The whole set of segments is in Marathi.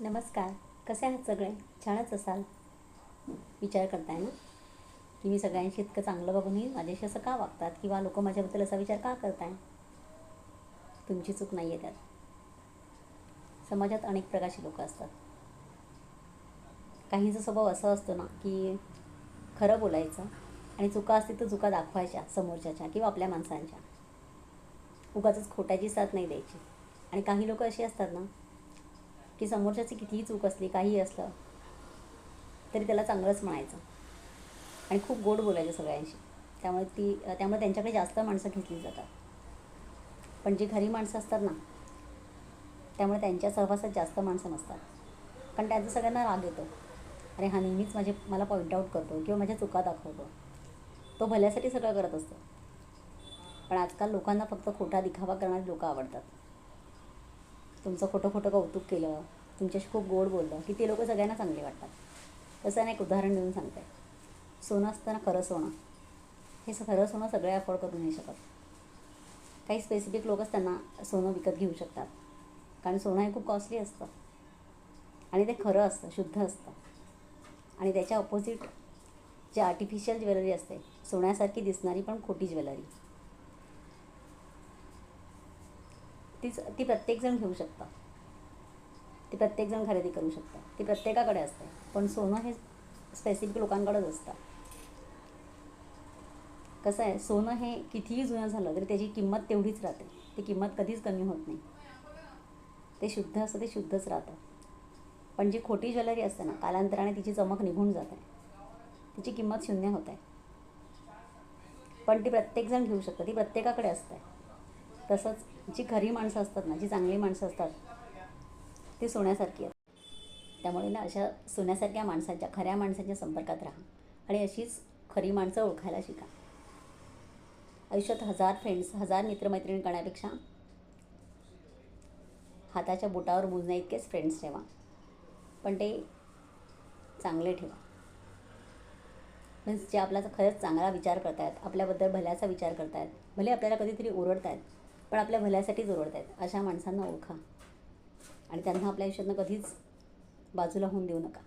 नमस्कार. कसे आहात सगळे? छानच असाल. विचार करताय ना? की मी सगळ्यांशी इतकं चांगलं बघूनही माझ्याशी असं का वागतात? किंवा लोक माझ्याबद्दल असा विचार का करताय? तुमची चूक नाही आहे त्यात. समाजात अनेक प्रकारची लोक असतात. काहींचा स्वभाव असा असतो ना की खरं बोलायचं आणि चुका असतील तर चुका दाखवायच्या समोरच्याच्या किंवा आपल्या माणसांच्या. उगाचच खोट्याची साथ नाही द्यायची. आणि काही लोक अशी असतात ना की समोरच्याची कितीही चूक असली काही असलं तरी त्याला चांगलंच म्हणायचं. आणि खूप गोड बोलायचं सगळ्यांशी. त्यामुळे ती त्यामुळे त्यांच्याकडे जास्त माणसं घेतली जातात. पण जी घरी माणसं असतात ना त्यामुळे त्यांच्या सहवासात जास्त माणसं नसतात. कारण त्यांचा सगळ्यांना राग येतो. अरे हा नेहमीच माझे मला पॉईंट आऊट करतो किंवा माझ्या चुका दाखवतो. तो भल्यासाठी सगळं करत असतो. पण आजकाल लोकांना फक्त खोटा दिखावा करणारी लोकं आवडतात. तुमचं खोटं खोटं कौतुक केलं तुमच्याशी खूप गोड बोललं की ते लोक सगळ्यांना चांगले वाटतात. तसं ना एक उदाहरण देऊन सांगते. सोनं असताना खरं सोनं. हे खरं सोनं सगळे अफोर्ड करू नाही शकत. काही स्पेसिफिक लोकच त्यांना सोनं विकत घेऊ शकतात. कारण सोनं हे खूप कॉस्टली असतं. आणि ते खरं असतं शुद्ध असतं. आणि त्याच्या ऑपोजिट जे आर्टिफिशियल ज्वेलरी असते सोन्यासारखी दिसणारी पण खोटी ज्वेलरी तीच ती प्रत्येकजण घेऊ शकता. ती प्रत्येकजण खरेदी करू शकता. ती प्रत्येकाकडे असते. पण सोनं हे स्पेसिफिक लोकांकडेच असतं. कसं आहे सोनं हे कितीही जुनं झालं तरी त्याची किंमत तेवढीच राहते. ती किंमत कधीच कमी होत नाही. ते शुद्ध असतं ते शुद्धच राहतं. पण जी खोटी ज्वेलरी असते ना कालांतराने तिची चमक निघून जाते. तिची किंमत शून्य होत. आहे पण ती प्रत्येकजण घेऊ शकतं. ती प्रत्येकाकडे असते. तसंच जी खरी माणसं असतात ना जी चांगली माणसं असतात ती सोन्यासारखी आहेत. त्यामुळे ना अशा सोन्यासारख्या माणसाच्या खऱ्या माणसाच्या संपर्कात राहा आणि अशीच खरी माणसं ओळखायला शिका. आयुष्यात हजार फ्रेंड्स हजार मित्रमैत्रिणी करण्यापेक्षा हाताच्या बोटावर मोजण्या इतकेच फ्रेंड्स ठेवा. पण ते चांगले ठेवा. मीन्स जे आपल्याचा खरंच चांगला विचार करतायत आपल्याबद्दल भल्याचा विचार करतायत भले आपल्याला कधीतरी ओरडतायत पण आपल्या भल्यासाठीच ओरडतायत अशा माणसांना ओळखा. आणि त्यांना आपल्या आयुष्यातनं कधीच बाजूला होऊन देऊ नका.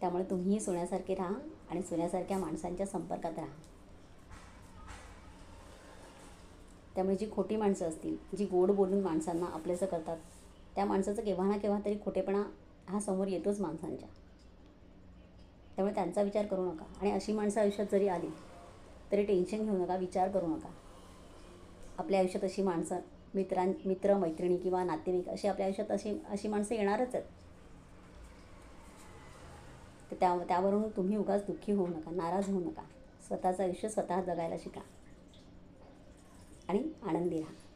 त्यामुळे तुम्हीही सोन्यासारखे राहा आणि सोन्यासारख्या माणसांच्या संपर्कात राहा. त्यामुळे जी खोटी माणसं असतील जी गोड बोलून माणसांना आपलेसं करतात त्या माणसाचं केव्हा ना केव्हा तरी खोटेपणा हा समोर येतोच माणसांच्या. त्यामुळे त्यांचा विचार करू नका. आणि अशी माणसं आयुष्यात जरी आली तरी टेन्शन घेऊ नका विचार करू नका. आपल्या आयुष्यात अशी माणसं मित्रां मित्र मैत्रिणी किंवा नातेवाईक अशी आपल्या आयुष्यात अशी अशी माणसं येणारच आहेत. तर त्या त्यावरून तुम्ही उगाच दुःखी होऊ नका नाराज होऊ नका. स्वतःचं आयुष्य स्वतः जगायला शिका. आणि आनंदी राहा.